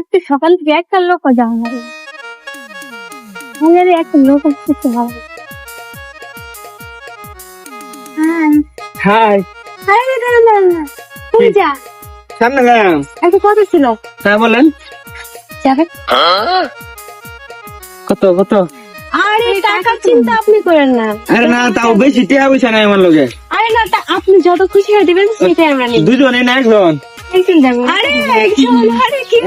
আজকে সকাল থেকে একটা লোক যাওয়া হবে আমাদের একটা লোক আসতে হবে হাই। তুমি যা। সামনে একটা কথা ছিল। হ্যাঁ বলেন। যাবে? কত কত? আরে টাকার চিন্তা আপনি করেন না। আরে না তাও বেশি টিয়া পয়সা নাই আমার লগে আরে না আপনি যত খুশি হয়ে দিবেন সেটাই আমরা নিব। দুজনে না একজন? আরে একজন আরে কি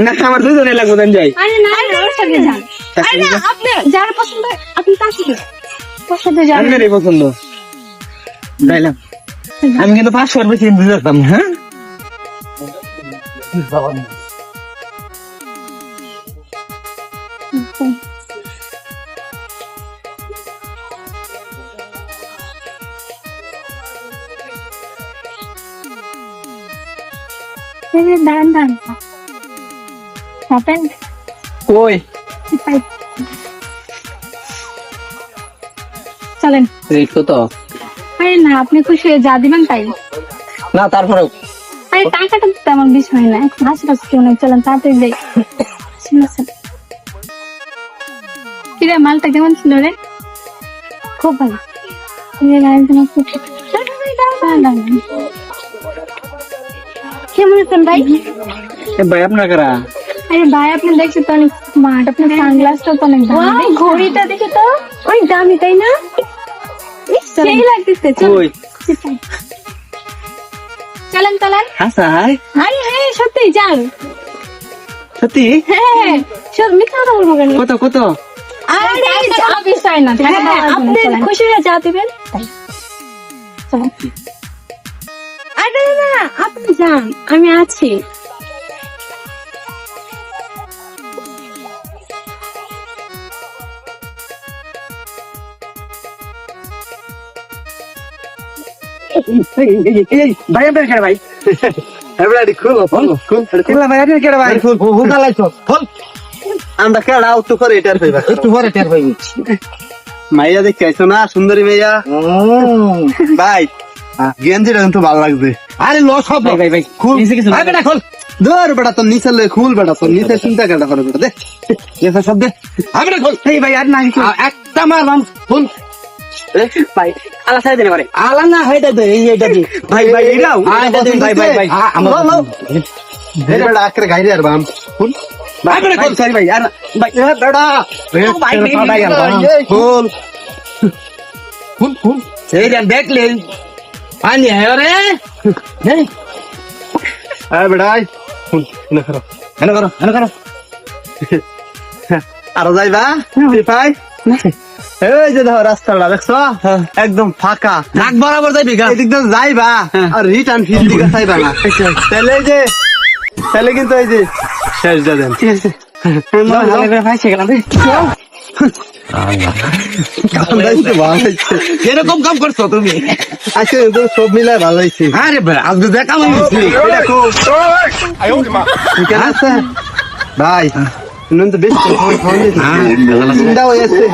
না আমার দুজনে লাগবে দেন যাই। আরে না না ওর সাথে যান। আরে আপনি যার পছন্দ আপনি তার সাথে যান। সাথে যান। আপনারই পছন্দ। যাইলাম। আমি কিন্তু বুঝে যেতাম হ্যাঁ? দাঁড়ান দাঁড়ান। চাপেন কই? চলেন। রেট কত আরে না আপনি খুশি হয়ে যা দিবেন তাই। না তারপরে। আরে টাকাটা তেমন বিষয় না আশেপাশে কেউ নেই চলেন তাড়াতাড়ি দেই। কিরে মালটা কেমন ছিল রে? খুব ভালো। খুব। কেমন আছেন ভাই? ভাই আপনার কারা? আরে ভাই আপনি দেখছি তো অনেক স্মার্ট আপনার সানগ্লাসটা তো অনেক দামি। ঘড়িটা দেখে তো। অনেক দামি তাই না? সেই লাগতেছে চল। কই চলেন চলেন। হাসাই আরে হ্যাঁ সত্যি যান। সত্যি? হ্যাঁ সব মিথ্যা কথা বলব কেন? কত কত? আরে যা বিষয় না হ্যাঁ আপনি খুশি হয়ে যা দিবেন। তাই চলেন। আপনি যান আমি আছি। ভাই আপনার আমরা কেডা করে এটার হইবা একটু পরে টের পাইবি। মাইয়া দেখতে আইছো না সুন্দরী মাইয়া? ভাই গেঞ্জিটা কিন্তু ভালো লাগবে আরে লস হবে। ভাই ভাই ভাই বেটা খুল। দূর বেটা তোর নিচে লয়ে খুল বেটা তোর নিচে চিন্তা কেটা করে বেটা? দে। এসব সব দে। আমি খুল। এই ভাই আর না একটা মারলাম খুল। ভাই আলা সাইড দেনে পারে আলা না হইটা দে এই এইটা দি। ভাই ভাই এটা ভাই, ভাই, ভাই। আমার বেটা আকরে গাইরে আর বাম। খুল। ভাই বেটা খুল সরি ভাই আর ভাই বেটা। ভাই, ভাই, ভাই, খুল। খুল। খুল এই দেখলে পানি আয় রে নেই আয় বেড়াই এনে করো এনে করো এনে করো আরও যাইবা পাই এই যে ধর রাস্তাটা দেখছ একদম ফাঁকা। নাক বরাবর যাইবি গা এদিক দিয়ে যাইবা আর রিটার্ন ফিল দিকে চাইবা না তাহলে যে তাহলে কিন্তু এই যে শেষ যাবেন ঠিক আছে ভালো করে ফাইছে গেলাম এরকম কাম করছ তুমি। আজকে কিন্তু সব মিলাই ভালো হয়েছে। আরে ভাই আজকে দেখা ঠিক আছে ভাই নুন তো বেশি চিন্তা হয়ে যাচ্ছে।